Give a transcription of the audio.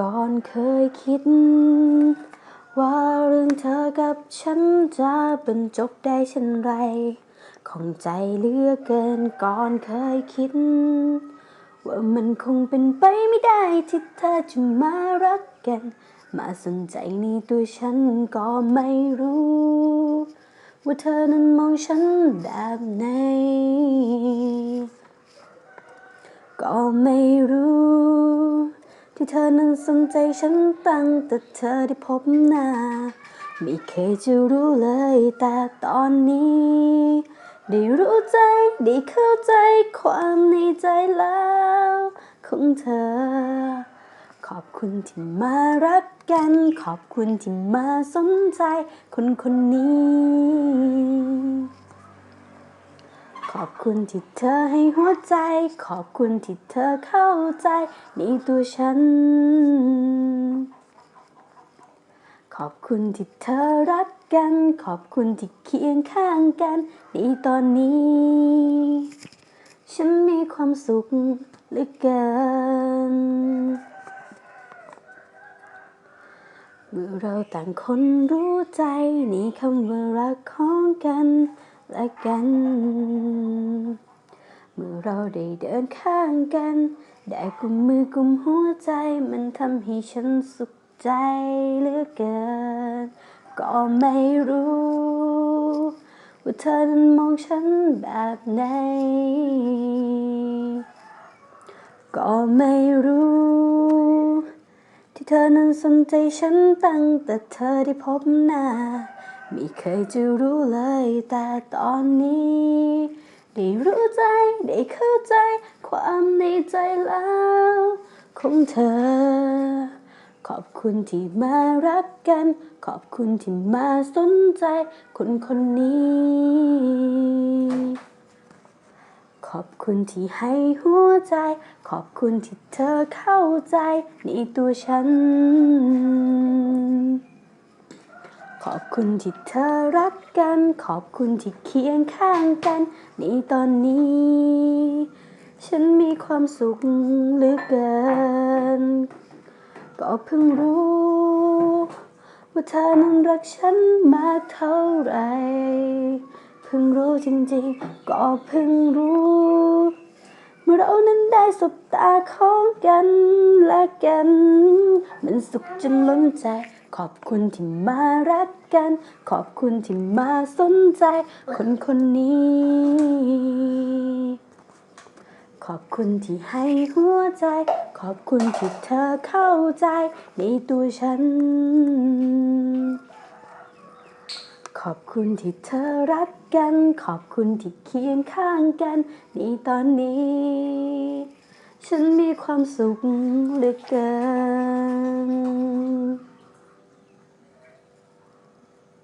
ก่อนเคยคิด ว่าเรื่องเธอกับฉันจะบรรจบได้เช่นไร ของใจเลือกเกินก่อนเคยคิด ว่ามันคงเป็นไปไม่ได้ที่เธอจะมารักกัน มาสนใจในตัวฉันก็ไม่รู้ ว่าเธอนั้นมองฉันแบบไหน เธอนั้นสนใจฉันตั้งแต่เธอได้พบหน้า ไม่เคยจะรู้เลยแต่ตอนนี้ ได้รู้ใจ ได้เข้าใจความในใจแล้วของเธอ ขอบคุณที่มารักกัน ขอบคุณที่มาสนใจคนคนนี้ ขอบคุณที่เธอให้หัวใจ ขอบคุณที่เธอเข้าใจในตัวฉัน ขอบคุณที่เธอรักกัน ขอบคุณที่เคียงข้างกันในตอนนี้ ฉันมีความสุขเหลือเกิน เมื่อเราต่างคนรู้ใจในคำว่ารักของกัน และกัน เมื่อเราได้เดินข้างกัน ได้กุมมือกุมหัวใจมันทำให้ฉันสุขใจเหลือเกิน ก็ไม่รู้ว่าเธอนั้นมองฉันแบบไหน ก็ไม่รู้ ที่เธอนั้นสนใจฉันตั้งแต่เธอได้พบหน้า ไม่เคยจะรู้เลยแต่ตอนนี้ ได้รู้ใจ ได้เข้าใจ ความในใจแล้วของเธอ ขอบคุณที่มารักกัน ขอบคุณที่มาสนใจ คนคนนี้ ขอบคุณที่ให้หัวใจ ขอบคุณที่เธอเข้าใจในตัวฉัน ขอบคุณที่เธอรักกัน ขอบคุณที่เคียงข้างกันในตอนนี้ ฉันมีความสุขเหลือเกิน ก็เพิ่งรู้ ว่าเธอนั้นรักฉันมากเท่าไหรเพิ่งรู้จริงๆ ก็เพิ่งรู้เมื่อเรานั้นได้สบตาของกันและกัน มันสุขจนล้นใจ ขอบคุณที่มารักกัน ขอบคุณที่มาสนใจ คนคนนี้ ขอบคุณที่ให้หัวใจ ขอบคุณที่เธอเข้าใจ ในตัวฉัน ขอบคุณที่เธอรักกัน ขอบคุณที่เคียงข้างกัน ในตอนนี้ ฉันมีความสุขเหลือเกิน